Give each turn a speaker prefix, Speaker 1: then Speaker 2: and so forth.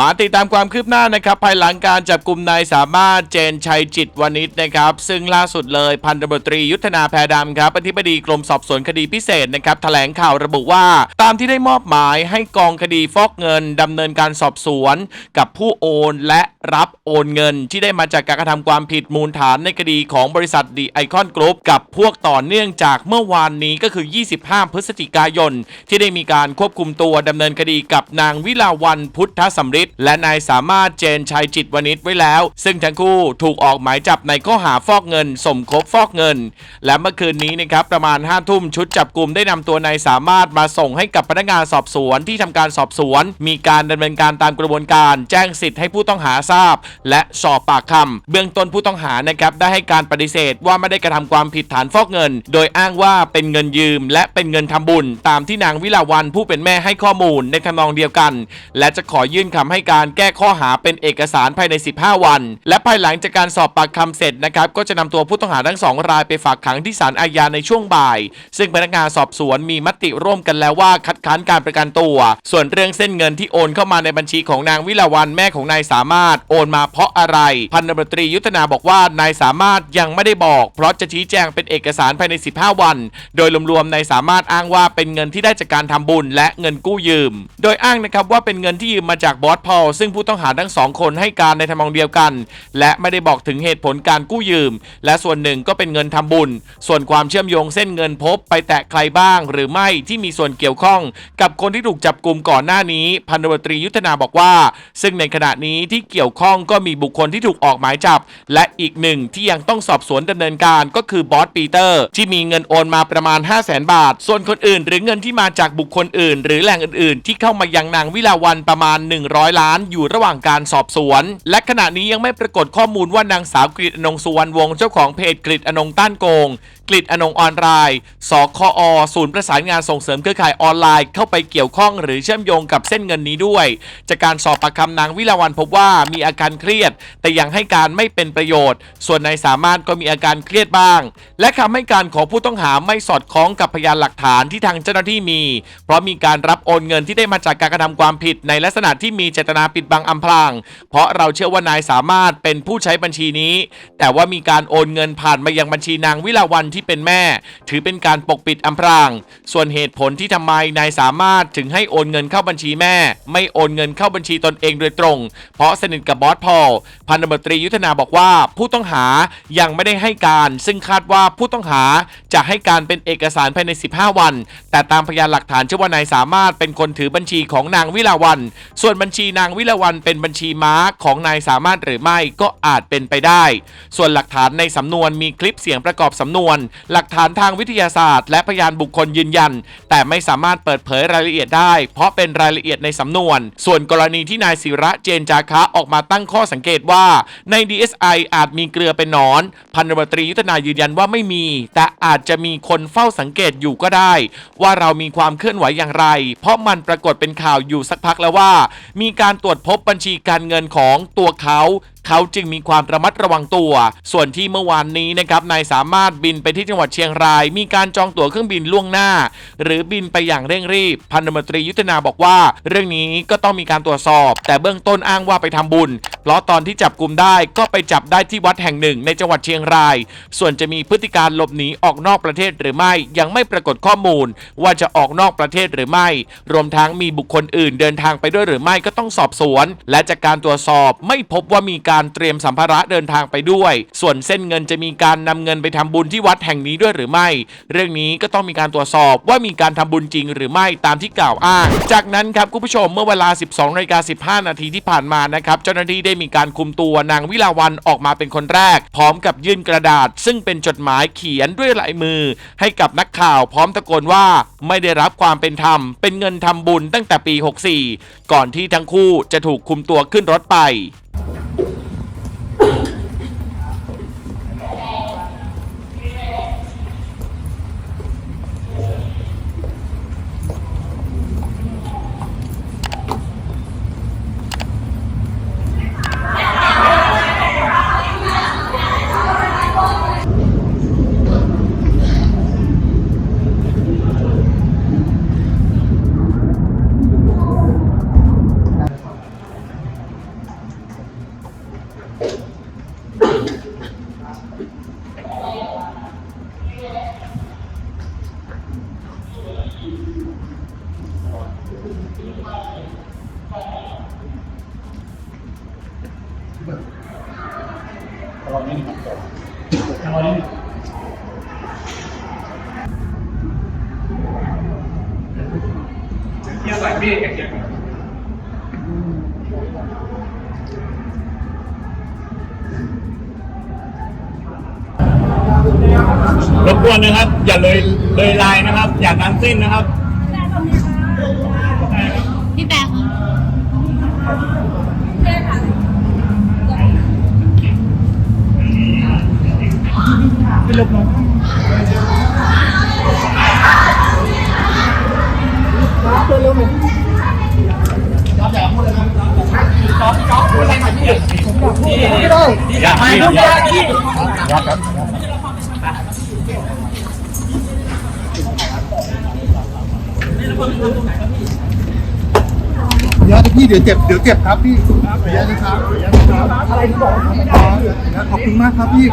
Speaker 1: มาติดตามความคืบหน้านะครับ ภายหลังการจับกลุ่มนายสามารถเจนชัยจิตวณิชนะครับ ซึ่งล่าสุดเลยพันตำรวจตรียุทธนาแพรดำครับอธิบดีกรมสอบสวนคดีพิเศษนะครับแถลงข่าวระบุว่า ตามที่ได้มอบหมายให้กองคดีฟอกเงินดำเนินการสอบสวน กับผู้โอนและรับโอนเงิน ที่ได้มาจากการกระทำความผิดมูลฐานในคดีของบริษัทดีไอคอนกรุ๊ปกับพวกต่อเนื่องจากเมื่อวานนี้ก็คือ 25 พฤศจิกายน ที่ได้มีการควบคุมตัวดำเนินคดีกับนางวิลาวันพุทธสัมฤริดและนายสามารถเจนชัยจิตวณิชไว้แล้ว ซึ่งทั้งคู่ถูกออกหมายจับในข้อหาฟอกเงิน สมคบฟอกเงิน และเมื่อคืนนี้นะครับประมาณ5ทุ่มชุดจับกลุ่มได้นำตัวนายสามารถมาส่งให้กับพนักงานสอบสวนที่ทำการสอบสวน มีการดำเนินการตามกระบวนการ แจ้งสิทธิ์ให้ผู้ต้องหาทราบ และสอบปากคำเบื้องต้นผู้ต้องหานะครับได้ให้การปฏิเสธว่าไม่ได้กระทำความผิดฐานฟอกเงิน โดยอ้างว่าเป็นเงินยืม และเป็นเงินทำบุญ ตามที่นางวิลาวันผู้เป็นแม่ให้ข้อมูลในทำนองเดียวกัน และจะขอยื่นคำใให้การแก้ข้อหาเป็นเอกสารภายใน 15 วัน และภายหลังจากการสอบปากคำเสร็จนะครับก็จะนำตัวผู้ต้องหาทั้งสองรายไปฝากขังที่ศาลอาญาในช่วงบ่าย ซึ่งพนักงานสอบสวนมีมติร่วมกันแล้วว่าคัดค้านการประกันตัว ส่วนเรื่องเส้นเงินที่โอนเข้ามาในบัญชีของนางวิลาวันแม่ของนายสามารถโอนมาเพราะอะไร พันตำรวจตรียุทธนาบอกว่านายสามารถยังไม่ได้บอก เพราะจะชี้แจงเป็นเอกสารภายใน 15 วัน โดยรวมๆนายสามารถอ้างว่าเป็นเงินที่ได้จากการทำบุญและเงินกู้ยืม โดยอ้างนะครับว่าเป็นเงินที่ยืมมาจากบอสพอลซึ่งผู้ต้องหาทั้งสองคนให้การในทำนองเดียวกัน และไม่ได้บอกถึงเหตุผลการกู้ยืม และส่วนหนึ่งก็เป็นเงินทำบุญ ส่วนความเชื่อมโยงเส้นเงินพบไปแตะใครบ้าง หรือไม่ที่มีส่วนเกี่ยวข้อง กับคนที่ถูกจับกลุ่มก่อนหน้านี้พันตำรวจตรียุทธนาบอกว่า ซึ่งในขณะนี้ที่เกี่ยวข้องก็มีบุคคลที่ถูกออกหมายจับ และอีกหนึ่งที่ยังต้องสอบสวนดำเนินการก็คือบอสปีเตอร์ที่มีเงินโอนมาประมาณ 5 0 0แสนบาท ส่วนคนอื่น หรือเงินที่มาจากบุคคลอื่น หรือแหล่งอื่น ๆ ที่เข้ามายังนางวิลาวันประมาณ 100ล้าน อยู่ระหว่างการสอบสวน และขณะนี้ยังไม่ปรากฏข้อมูลว่านางสาวกฤษอนงสุวรรณวงศ์เจ้าของเพจกฤษอนงต้านโกง กฤษอนงออนไลน์สคอศูนย์ประสานงานส่งเสริมเครือข่ายออนไลน์เข้าไปเกี่ยวข้องหรือเชื่อมโยงกับเส้นเงินนี้ด้วย จากการสอบปากคำนางวิลาวันพบว่ามีอาการเครียด แต่ยังให้การไม่เป็นประโยชน์ ส่วนนายสามารถก็มีอาการเครียดบ้าง และคำให้การของผู้ต้องหาไม่สอดคล้องกับพยานหลักฐานที่ทางเจ้าหน้าที่มี เพราะมีการรับโอนเงินที่ได้มาจากการกระทำความผิดในลักษณะที่มีเจตนาปิดบังอำพราง เพราะเราเชื่อว่านายสามารถเป็นผู้ใช้บัญชีนี้ แต่ว่ามีการโอนเงินผ่านมายังบัญชีนางวิลาวันที่เป็นแม่ ถือเป็นการปกปิดอำพราง ส่วนเหตุผลที่ทำไมนายสามารถถึงให้โอนเงินเข้าบัญชีแม่ ไม่โอนเงินเข้าบัญชีตนเองโดยตรง เพราะสนิทกับบอสพอลพันตำรวจตรียุทธนาบอกว่า ผู้ต้องหายังไม่ได้ให้การ ซึ่งคาดว่าผู้ต้องหาจะให้การเป็นเอกสารภายใน 15 วัน แต่ตามพยานหลักฐานเชื่อว่านายสามารถเป็นคนถือบัญชีของนางวิลาวัน ส่วนบัญชีนางวิลาวันเป็นบัญชีม้าของนายสามารถหรือไม่ก็อาจเป็นไปได้ ส่วนหลักฐานในสำนวนมีคลิปเสียงประกอบสำนวนหลักฐานทางวิทยาศาสตร์ และพยานบุคคลยืนยัน แต่ไม่สามารถเปิดเผยรายละเอียดได้ เพราะเป็นรายละเอียดในสำนวน ส่วนกรณีที่นายศิระเจนจาคะออกมาตั้งข้อสังเกตว่า ใน DSI อาจมีเกลือเป็นนอน พันตำรวจตรียุทธนายืนยันว่าไม่มี แต่อาจจะมีคนเฝ้าสังเกตอยู่ก็ได้ ว่าเรามีความเคลื่อนไหวอย่างไร เพราะมันปรากฏเป็นข่าวอยู่สักพักแล้วว่า มีการตรวจพบบัญชีการเงินของตัวเขา เขาจึงมีความระมัดระวังตัว ส่วนที่เมื่อวานนี้นะครับนายสามารถบินไปที่จังหวัดเชียงราย มีการจองตั๋วเครื่องบินล่วงหน้า หรือบินไปอย่างเร่งรีบพันตำรวจตรียุทธนาบอกว่า เรื่องนี้ก็ต้องมีการตรวจสอบ แต่เบื้องต้นอ้างว่าไปทำบุญ เพราะตอนที่จับกลุ่มได้ก็ไปจับได้ที่วัดแห่งหนึ่งในจังหวัดเชียงราย ส่วนจะมีพฤติการหลบหนีออกนอกประเทศหรือไม่ยังไม่ปรากฏข้อมูล ว่าจะออกนอกประเทศหรือไม่ รวมทั้งมีบุคคลอื่นเดินทางไปด้วยหรือไม่ก็ต้องสอบสวน และจากการตรวจสอบไม่พบว่ามีการเตรียมสัมภาระเดินทางไปด้วย ส่วนเส้นเงินจะมีการนำเงินไปทำบุญที่วัดแห่งนี้ด้วยหรือไม่ เรื่องนี้ก็ต้องมีการตรวจสอบว่ามีการทำบุญจริงหรือไม่ตามที่กล่าวอ้าง จากนั้นครับคุณผู้ชมเมื่อเวลา 12นาฬิกา15 นาทีที่ผ่านมานะครับเจ้าหน้าที่ได้มีการคุมตัวนางวิลาวันออกมาเป็นคนแรก พร้อมกับยื่นกระดาษ ซึ่งเป็นจดหมายเขียนด้วยลายมือ ให้กับนักข่าวพร้อมตะโกนว่าไม่ได้รับความเป็นธรรม เป็นเงินทำบุญตั้งแต่ปี 64 ก่อนที่ทั้งคู่จะถูกคุมตัวขึ้นรถไป เที่ยวไป
Speaker 2: พี่
Speaker 1: เก็บเกี่ยว
Speaker 3: รบกวนนะครับ อย่าเลยเลยลายนะครับ อย่าทั้งสิ้นนะครับ
Speaker 4: พี่แบงค์
Speaker 3: อย่าให้อย่า
Speaker 5: เดี๋ยวพี่เดี๋ยวเจ็บ เดี๋ยวเจ็บครับพี่เดี๋ยวนะครับเดี๋ยวนะครับอะไรที่บอกขอบคุณมากครับพี่